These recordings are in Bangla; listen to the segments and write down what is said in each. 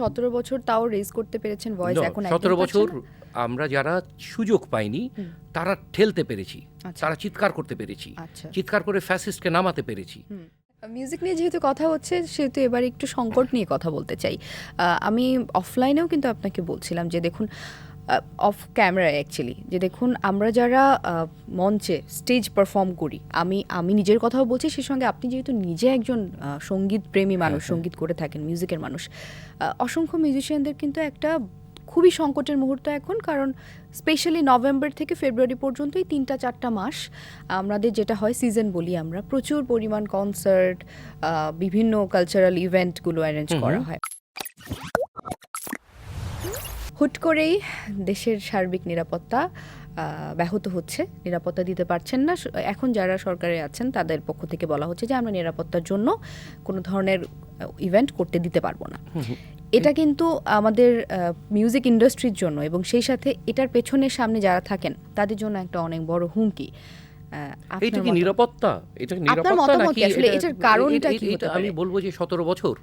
সতেরো বছর তাও রেজ করতে পেরেছেন ভয়েস এখন সতেরো বছর আমরা যারা সুযোগ পাইনি তারা ঠেলতে পেরেছি আচ্ছা। তারা চিৎকার করতে পেরেছি আচ্ছা। চিৎকার করে ফ্যাসিস্টকে নামাতে পেরেছি। মিউজিক নিয়ে যেহেতু কথা হচ্ছে সেহেতু এবার একটু সংকট নিয়ে কথা বলতে চাই। আমি অফলাইনেও কিন্তু আপনাকে বলছিলাম যে দেখুন অফ ক্যামেরা অ্যাকচুয়ালি যে দেখুন আমরা যারা মঞ্চে স্টেজ পারফর্ম করি আমি আমি নিজের কথাও বলছি সেই সঙ্গে আপনি যেহেতু নিজে একজন সংগীত প্রেমী মানুষ সংগীত করে থাকেন মিউজিকের মানুষ অসংখ্য মিউজিশিয়ানদের কিন্তু একটা খুবই সংকটের মুহূর্ত এখন কারণ স্পেশালি নভেম্বর থেকে ফেব্রুয়ারি পর্যন্ত এই তিনটা চারটা মাস আমাদের যেটা হয় সিজন বলি আমরা প্রচুর পরিমাণ কনসার্ট বিভিন্ন কালচারাল ইভেন্টগুলো অ্যারেঞ্জ করা হয়। হুট করেই দেশের সার্বিক নিরাপত্তা ব্যাহত হচ্ছে। নিরাপত্তা দিতে পারছেন না। এখন যারা সরকারে আছেন তাদের পক্ষ থেকে বলা হচ্ছে যে আমরা নিরাপত্তার জন্য কোনো ধরনের ইভেন্ট করতে দিতে পারব না। এটা কিন্তু আমাদের মিউজিক ইন্ডাস্ট্রির জন্য এবং সেই সাথে এটার পেছনের সামনে যারা থাকেন তাদের জন্য একটা অনেক বড় হুমকি। কি নিরাপত্তা? এটা নিরাপত্তা নাকি? এটার কারণটা কি আমি বলব যে সতেরো বছর।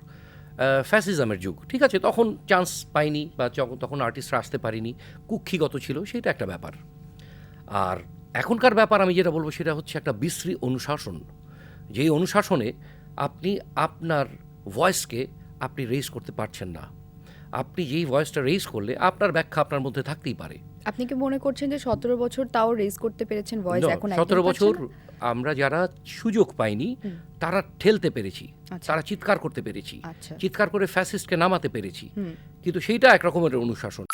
ফ্যাসিজমের যুগ। ঠিক আছে, তখন চান্স পাইনি বা তখন আর্টিস্টরা আসতে পারিনি। কুক্ষিগত ছিল সেটা একটা ব্যাপার। আর এখনকার ব্যাপার আমি যেটা বলব, সেটা হচ্ছে একটা বিশ্রী অনুশাসন। যেই অনুশাসনে আপনি, আপনার ভয়েসকে আপনি রেজ করতে পারছেন না। আপনি যেই ভয়েসটা রেজ করলে আপনার ব্যাখ্যা আপনার মধ্যে থাকতেই পারে। আপনি কি মনে করছেন যে সতেরো বছর তাও রেজ করতে পেরেছেন ভয়েস এখন সতেরো বছর আমরা যারা সুযোগ পাইনি তারা ঠেলতে পেরেছি আচ্ছা। তারা চিৎকার করতে পেরেছি আচ্ছা। চিৎকার করে ফ্যাসিস্টকে নামাতে পেরেছি। কিন্তু সেইটা একরকমের অনুশাসন।